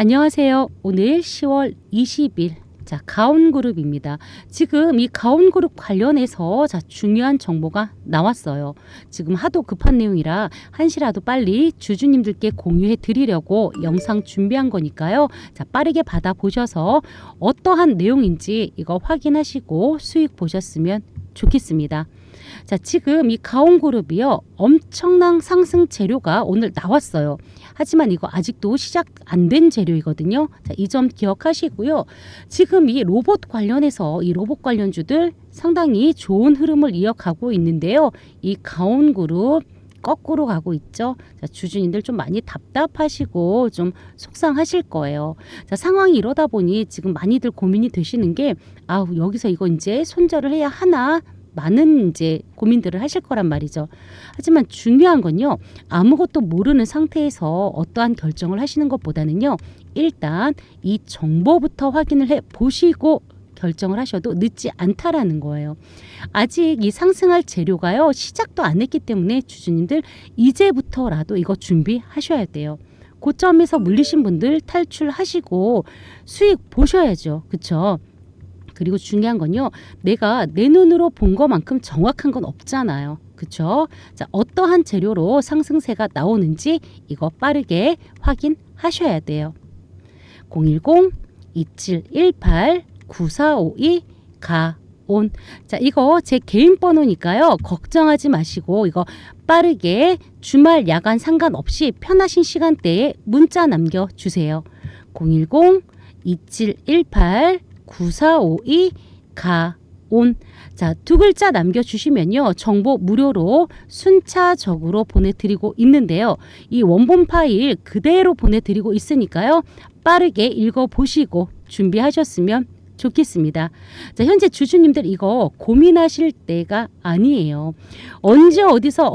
안녕하세요. 오늘 10월 20일. 자, 가온그룹입니다. 지금 이 가온그룹 관련해서 자, 중요한 정보가 나왔어요. 지금 하도 급한 내용이라 한시라도 빨리 주주님들께 공유해 드리려고 영상 준비한 거니까요. 자, 빠르게 받아보셔서 어떠한 내용인지 이거 확인하시고 수익 보셨으면 좋겠습니다. 자, 지금 이 가온그룹이요. 엄청난 상승 재료가 오늘 나왔어요. 하지만 이거 아직도 시작 안 된 재료이거든요. 자, 이 점 기억하시고요. 지금 이 로봇 관련해서 이 로봇 관련주들 상당히 좋은 흐름을 이어가고 있는데요. 이 가온그룹 거꾸로 가고 있죠. 자, 주주님들 좀 많이 답답하시고 좀 속상하실 거예요. 자, 상황이 이러다 보니 지금 많이들 고민이 되시는 게 아우 여기서 이거 이제 손절을 해야 하나 많은 이제 고민들을 하실 거란 말이죠. 하지만 중요한 건요. 아무것도 모르는 상태에서 어떠한 결정을 하시는 것보다는요. 일단 이 정보부터 확인을 해 보시고 결정을 하셔도 늦지 않다라는 거예요. 아직 이 상승할 재료가요. 시작도 안 했기 때문에 주주님들 이제부터라도 이거 준비하셔야 돼요. 고점에서 물리신 분들 탈출하시고 수익 보셔야죠. 그쵸? 그리고 중요한 건요. 내가 내 눈으로 본 것만큼 정확한 건 없잖아요. 그쵸? 자, 어떠한 재료로 상승세가 나오는지 이거 빠르게 확인하셔야 돼요. 010-2718-9452 가온. 자, 이거 제 개인 번호니까요. 걱정하지 마시고 이거 빠르게 주말 야간 상관없이 편하신 시간대에 문자 남겨 주세요. 010 2718 9452 가온. 자, 두 글자 남겨주시면요. 정보 무료로 순차적으로 보내드리고 있는데요. 이 원본 파일 그대로 보내드리고 있으니까요. 빠르게 읽어보시고 준비하셨으면 좋겠습니다. 자, 현재 주주님들 이거 고민하실 때가 아니에요. 언제 어디서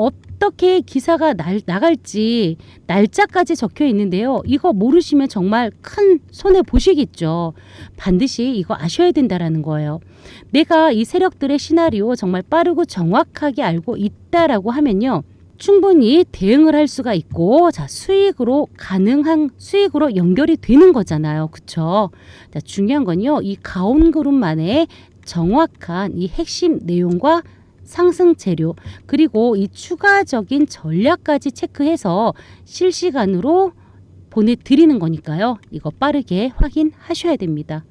어떻게 기사가 날, 나갈지 날짜까지 적혀 있는데요. 이거 모르시면 정말 큰 손해 보시겠죠. 반드시 이거 아셔야 된다라는 거예요. 내가 이 세력들의 시나리오 정말 빠르고 정확하게 알고 있다라고 하면요. 충분히 대응을 할 수가 있고 자 수익으로 가능한 수익으로 연결이 되는 거잖아요. 그쵸? 자, 중요한 건요. 이 가온 그룹만의 정확한 이 핵심 내용과 상승 재료 그리고 이 추가적인 전략까지 체크해서 실시간으로 보내드리는 거니까요. 이거 빠르게 확인하셔야 됩니다.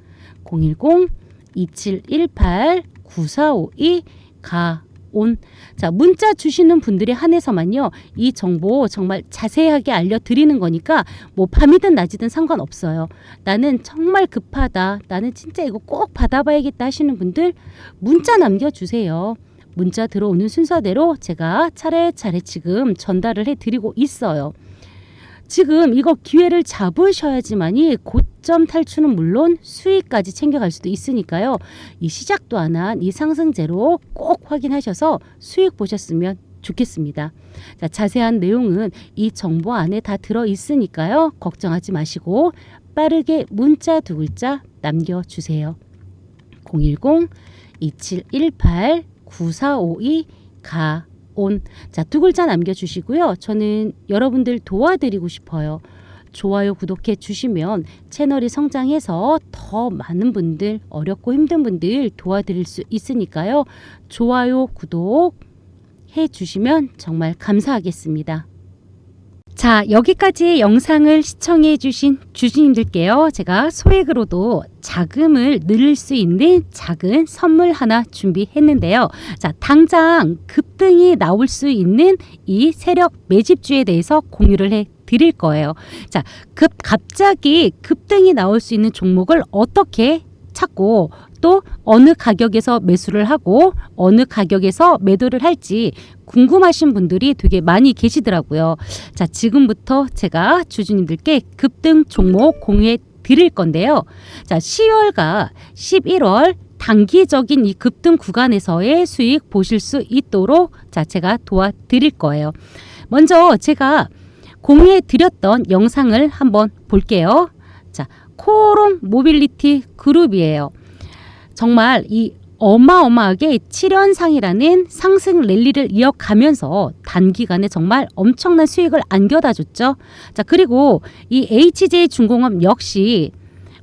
010 2718 9452 가 온. 자, 문자 주시는 분들에 한해서만요. 이 정보 정말 자세하게 알려드리는 거니까 뭐 밤이든 낮이든 상관없어요. 나는 정말 급하다. 나는 진짜 이거 꼭 받아봐야겠다 하시는 분들 문자 남겨주세요. 문자 들어오는 순서대로 제가 차례차례 지금 전달을 해드리고 있어요. 지금 이거 기회를 잡으셔야지만이 고점 탈출은 물론 수익까지 챙겨갈 수도 있으니까요. 이 시작도 안 한 이 상승제로 꼭 확인하셔서 수익 보셨으면 좋겠습니다. 자, 자세한 내용은 이 정보 안에 다 들어 있으니까요. 걱정하지 마시고 빠르게 문자 두 글자 남겨주세요. 010 2718 9452 가 온. 자, 두 글자 남겨주시고요. 저는 여러분들 도와드리고 싶어요. 좋아요, 구독해 주시면 채널이 성장해서 더 많은 분들, 어렵고 힘든 분들 도와드릴 수 있으니까요. 좋아요, 구독 해 주시면 정말 감사하겠습니다. 자, 여기까지 영상을 시청해 주신 주주님들께요. 제가 소액으로도 자금을 늘릴 수 있는 작은 선물 하나 준비했는데요. 자, 당장 급등이 나올 수 있는 이 세력 매집주에 대해서 공유를 해 드릴 거예요. 자, 급 갑자기 급등이 나올 수 있는 종목을 어떻게 찾고 또 어느 가격에서 매수를 하고 어느 가격에서 매도를 할지 궁금하신 분들이 되게 많이 계시더라고요. 자, 지금부터 제가 주주님들께 급등 종목 공유해 드릴 건데요. 자, 10월과 11월 단기적인 이 급등 구간에서의 수익 보실 수 있도록 자, 제가 도와드릴 거예요. 먼저 제가 공유해 드렸던 영상을 한번 볼게요. 자, 코롱 모빌리티 그룹이에요. 정말 이 어마어마하게 7연상이라는 상승 랠리를 이어가면서 단기간에 정말 엄청난 수익을 안겨다 줬죠. 자, 그리고 이 HJ 중공업 역시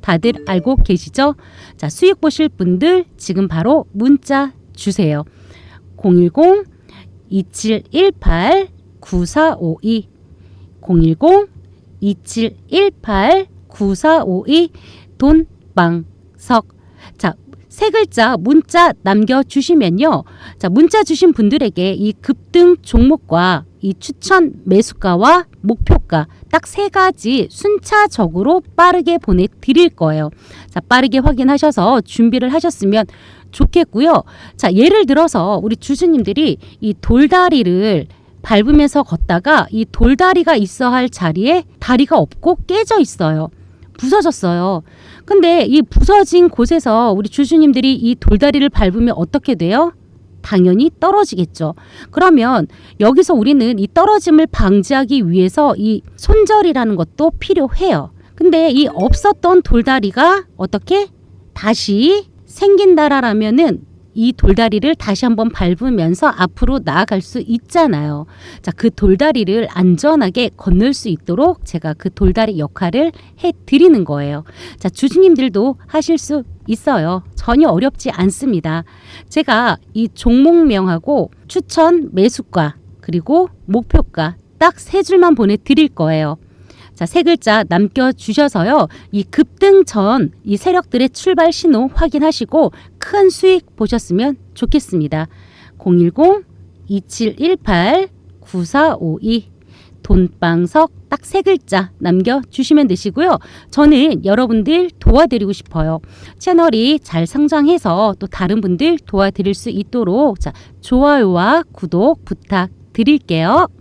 다들 알고 계시죠? 자, 수익 보실 분들 지금 바로 문자 주세요. 010 2718 9452 010 2718 9452 돈방석 자, 세 글자 문자 남겨주시면요. 자, 문자 주신 분들에게 이 급등 종목과 이 추천 매수가와 목표가 딱 세 가지 순차적으로 빠르게 보내드릴 거예요. 자, 빠르게 확인하셔서 준비를 하셨으면 좋겠고요. 자, 예를 들어서 우리 주주님들이 이 돌다리를 밟으면서 걷다가 이 돌다리가 있어 할 자리에 다리가 없고 깨져 있어요. 부서졌어요. 근데 이 부서진 곳에서 우리 주주님들이 이 돌다리를 밟으면 어떻게 돼요? 당연히 떨어지겠죠. 그러면 여기서 우리는 이 떨어짐을 방지하기 위해서 이 손절이라는 것도 필요해요. 근데 이 없었던 돌다리가 어떻게 다시 생긴다라면은 이 돌다리를 다시 한번 밟으면서 앞으로 나아갈 수 있잖아요. 자, 그 돌다리를 안전하게 건널 수 있도록 제가 그 돌다리 역할을 해 드리는 거예요. 자, 주주님들도 하실 수 있어요. 전혀 어렵지 않습니다. 제가 이 종목명하고 추천 매수가 그리고 목표가 딱 세 줄만 보내 드릴 거예요. 자, 세 글자 남겨주셔서요. 이 급등 전 이 세력들의 출발 신호 확인하시고 큰 수익 보셨으면 좋겠습니다. 010-2718-9452 돈방석 딱 세 글자 남겨주시면 되시고요. 저는 여러분들 도와드리고 싶어요. 채널이 잘 성장해서 또 다른 분들 도와드릴 수 있도록 자, 좋아요와 구독 부탁드릴게요.